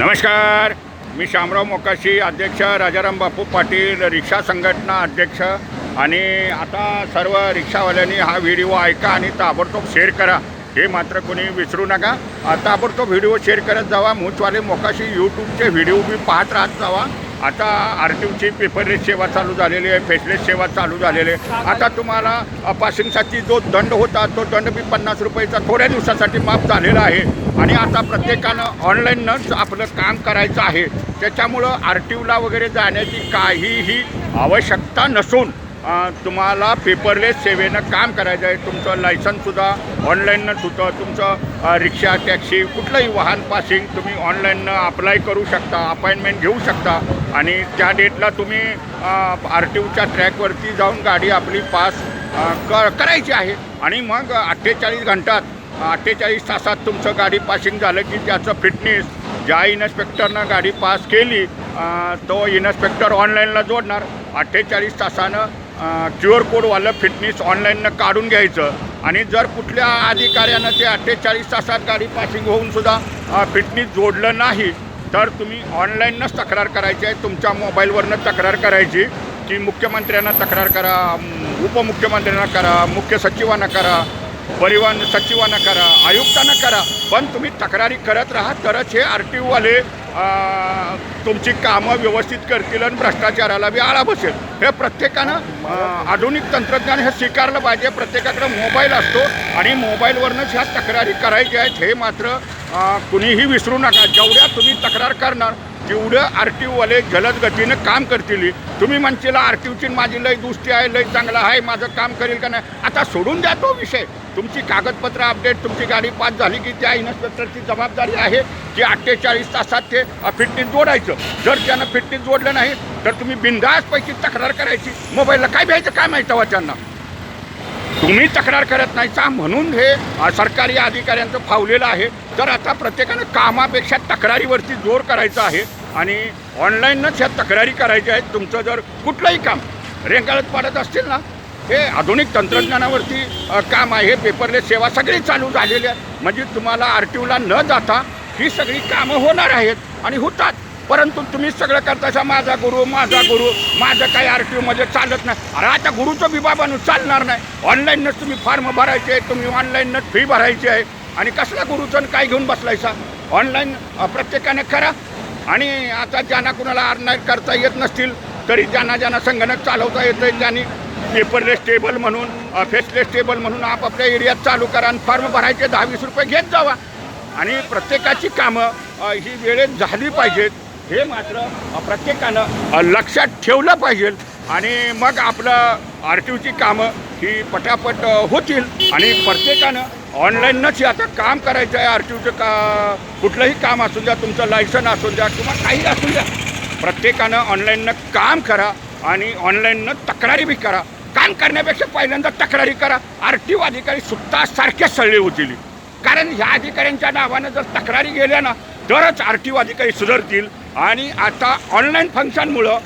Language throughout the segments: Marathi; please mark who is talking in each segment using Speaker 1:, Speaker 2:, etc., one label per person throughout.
Speaker 1: नमस्कार. मी शामराव मोकाशी अध्यक्ष राजाराम बापू पाटील रिक्षा संघटना अध्यक्ष. आणि आता सर्व रिक्षावाल्यांनी हा व्हिडिओ ऐका आणि ताबडतोब शेअर करा. हे मात्र कोणी विसरू नका. ताबडतोब व्हिडिओ शेअर करत जावा. मूचवाले मोकाशी यूट्यूबचे व्हिडिओ बी पाहत राहत जावा. आता आर टी ओची पेपरलेस सेवा चालू झालेली आहे फेसलेस सेवा चालू झालेली आहे. आता तुम्हाला पासिंगसाठी जो दंड होता तो दंड बी पन्नास रुपयाचा थोड्या दिवसासाठी माफ झालेला आहे. आणि आता प्रत्येकानं ऑनलाईनच आपलं काम करायचं आहे. त्याच्यामुळं आर टी ओला वगैरे जाण्याची काहीही आवश्यकता नसून तुम्हाला पेपरलेस सेवेनं काम करायचं आहे. तुमचं लायसन्ससुद्धा ऑनलाईननं सुद्धा तुमचं रिक्षा टॅक्सी कुठलंही वाहन पासिंग तुम्ही ऑनलाईननं अप्लाय करू शकता अपॉइंटमेंट घेऊ शकता. आणि त्या डेटला तुम्ही आर टी ओच्या ट्रॅकवरती जाऊन गाडी आपली पास क करायची आहे. आणि मग अठ्ठेचाळीस घंटात अठ्ठेचाळीस तासात तुमचं गाडी पासिंग झालं की त्याचं फिटनेस ज्या इन्स्पेक्टरनं गाडी पास केली तो इन्स्पेक्टर ऑनलाईनला जोडणार. अठ्ठेचाळीस तासानं क्यू आर कोडवालं फिटनेस ऑनलाईननं काढून घ्यायचं. आणि जर कुठल्या अधिकाऱ्यानं ते अठ्ठेचाळीस तासात गाडी पासिंग होऊन सुद्धा फिटनेस जोडलं नाही तर तुम्ही ऑनलाईनच तक्रार करायची आहे. तुमच्या मोबाईलवरनं तक्रार करायची की मुख्यमंत्र्यांना तक्रार करा उपमुख्यमंत्र्यांना करा मुख्य सचिवांना करा परिवहन सचिवांना करा आयुक्तांना करा. पण तुम्ही तक्रारी करत राहा तरच हे आर टी ओवाले तुमची कामं व्यवस्थित करतील आणि भ्रष्टाचाराला बी आळा बसेल. हे प्रत्येकानं आधुनिक तंत्रज्ञान हे स्वीकारलं पाहिजे. प्रत्येकाकडे मोबाईल असतो आणि मोबाईलवरनंच ह्या तक्रारी करायच्या आहेत. हे मात्र कुणीही विसरू नका. जेवढ्या तुम्ही तक्रार करणार तेवढं आर टी ओवाले जलद गतीनं काम करतील. तुम्ही म्हणशील आर टी ओची माझी लय दुष्टी आहे लय चांगलं आहे माझं काम करेल का नाही? आता सोडून द्या तो विषय. तुमची कागदपत्र अपडेट तुमची गाडी पास झाली की त्या इन्स्पेक्टरची जबाबदारी आहे की अठ्ठेचाळीस तासात ते फिटनेस जोडायचं. जर त्यानं फिटनेस जोडलं नाही तर तुम्ही बिंदासपैकी तक्रार करायची. मोबाईलला काय भ्यायचं काय माहिती हवं त्यांना? तुम्ही तक्रार करत नाहीचा म्हणून हे सरकारी अधिकाऱ्यांचं फावलेलं आहे. तर आता प्रत्येकानं कामापेक्षा तक्रारीवरती जोर करायचा आहे. आणि ऑनलाईनच ह्या तक्रारी करायच्या आहेत. तुमचं जर कुठलंही काम रेंगाळत पाडत असतील ना हे आधुनिक तंत्रज्ञानावरती काम आहे. पेपरलेस सेवा सगळी चालू झालेली आहे. म्हणजे तुम्हाला आर टी ओला न जाता ही सगळी कामं होणार आहेत आणि होतात. परंतु तुम्ही सगळं करतासा माझा गुरु माझा गुरु माझं काही आर टी ओमध्ये चालत नाही. अरे आता गुरुचं विभा बाबानं चालणार नाही. ऑनलाईनच तुम्ही फॉर्म भरायचे आहे तुम्ही ऑनलाईनच फी भरायची आहे. आणि कसला गुरुचं काय घेऊन बसलायसा? ऑनलाईन प्रत्येकाने करा. आणि आता ज्यांना कुणाला ऑनलाईन करता येत नसतील तरी ज्यांना ज्यांना संगणक चालवता येतं त्यांनी पेपरलेस टेबल म्हणून फेसलेस टेबल म्हणून आपापल्या एरियात चालू करा आणि फॉर्म भरायचे दहा वीस रुपये घेत जावा. आणि प्रत्येकाची कामं ही वेळेत झाली पाहिजेत. हे मात्र प्रत्येकानं लक्षात ठेवलं पाहिजे आणि मग आपलं आर टी ओची कामं ही पटापट होतील. आणि प्रत्येकानं ऑनलाईनच आता काम करायचं आहे आर टी ओचं का कुठलंही काम असू द्या तुमचं लायसन असू द्या किंवा काही असू द्या प्रत्येकानं ऑनलाईननं काम करा आणि ऑनलाईननं तक्रारी बी करा. काम करण्यापेक्षा पहिल्यांदा तक्रारी करा. आर टी ओ अधिकारी सुद्धा सारखेच सळले होतील. कारण ह्या अधिकाऱ्यांच्या नावानं जर तक्रारी गेल्या ना तरच आर टी ओ अधिकारी सुधारतील. आणि आता ऑनलाईन फंक्शनमुळं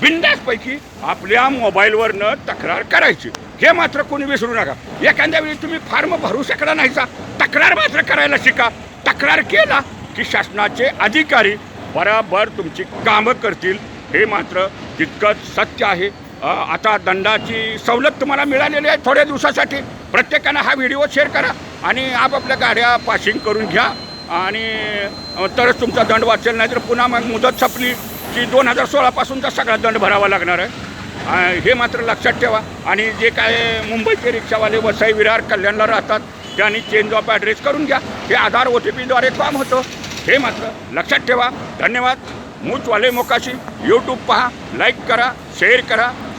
Speaker 1: बिंदासपैकी आपल्या मोबाईलवरनं तक्रार करायची. हे मात्र कोणी विसरू नका. एखाद्या वेळी तुम्ही फॉर्म भरू शकला नाहीसा. तक्रार मात्र करायला शिका. तक्रार केला की शासनाचे अधिकारी बराबर तुमची कामं करतील. हे मात्र तितकंच सत्य आहे. आता दंडाची सवलत तुम्हाला मिळालेली आहे थोड्या दिवसासाठी. प्रत्येकानं हा व्हिडिओ शेअर करा आणि आपापल्या गाड्या पासिंग करून घ्या. आणि तरच तुमचा दंड वाचेल नाही तर पुन्हा मग मुदत संपली की दोन हजार सोळापासूनचा सगळा दंड भरावा लागणार आहे. हे मात्र लक्षात ठेवा. आणि जे काय मुंबईचे रिक्षावाले वसई विरार कल्याणला राहतात त्यांनी चेंज ऑफ ॲड्रेस करून घ्या. हे आधार ओ टी पीद्वारे काम होतं. हे मात्र लक्षात ठेवा. धन्यवाद. मूचवाले मोकाशी. यूट्यूब पहा. लाईक करा. शेअर करा.